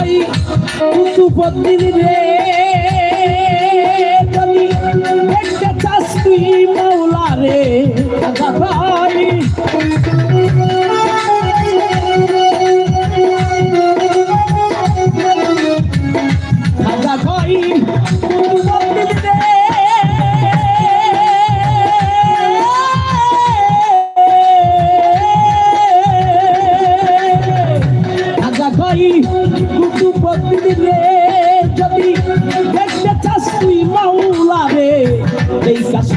হয় উঁচু পত্নী রে একটা চাষ তুই মাওলা রে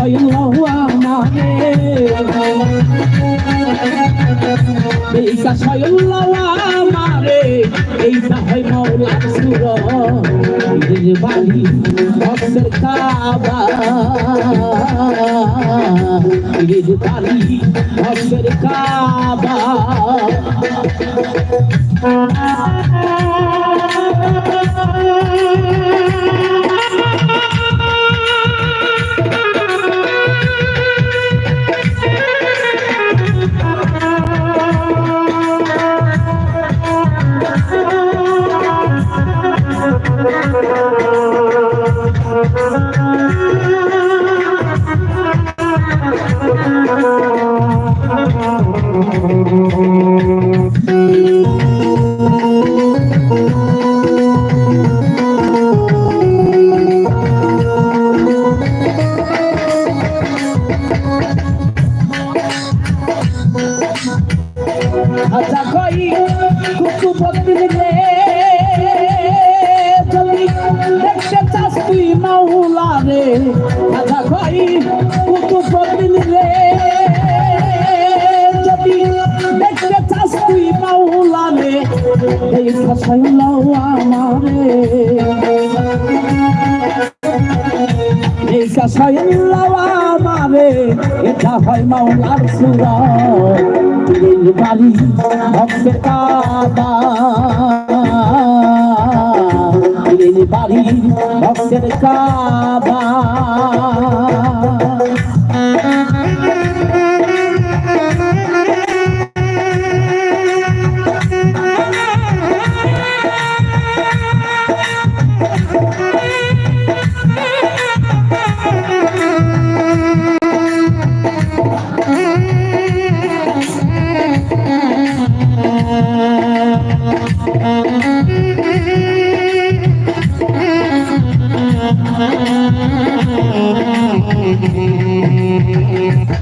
এই কাছয় আমারে এই কাছয় আমারে এই কাছয় মাওলা সুর নিজের বাড়ি ভক্তের কাবা নিজের বাড়ি ভক্তের কাবা আচ্ছা কই? কুকু বদ্দিন রে যদি দেখতে চাস তুই মাওলা রে। আচ্ছা কই? কুকু বদ্দিন রে যদি দেখতে চাস তুই মাওলা রে। এই ফসলাও আমারে এই হয় আমারে এটা হয় মাওলার সুরা। বাড়ি ভক্তের কাদা বাড়ি ভক্তের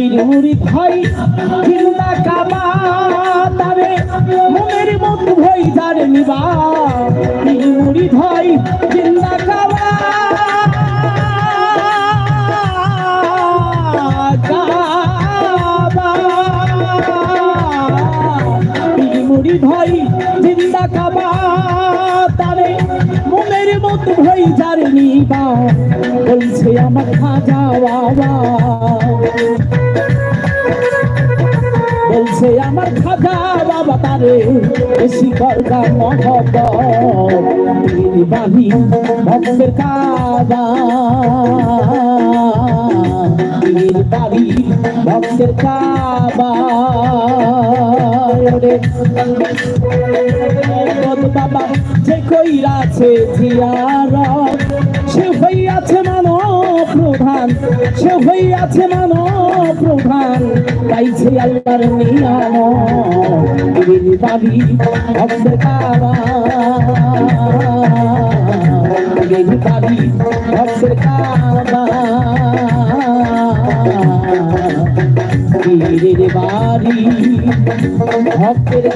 কাবা পীরমুরি ভাই হিন্দা কাবা, তারে মনের মত ভই যার নিবা। পীরমুরি ভাই হিন্দা কাবা কাবা। জিন্দা মত ভই যার নিবা। বলছে আমার খাজা বাবা। বলছে আমার খাজা বাবা তারে বেশি করবা মহব্বত। পীর বাণী ভক্তের পীর বাড়ি ভক্তের কাবা বাবা যে কইরাছে জিয়ারত সে হইয়াছে মানব প্রধান সে হইয়াছে মানব প্রধান গাইছে আল্লাহর নিয়াম বাড়ি কাবা বাড়ি ভক্তের বাড়ি ভক্তের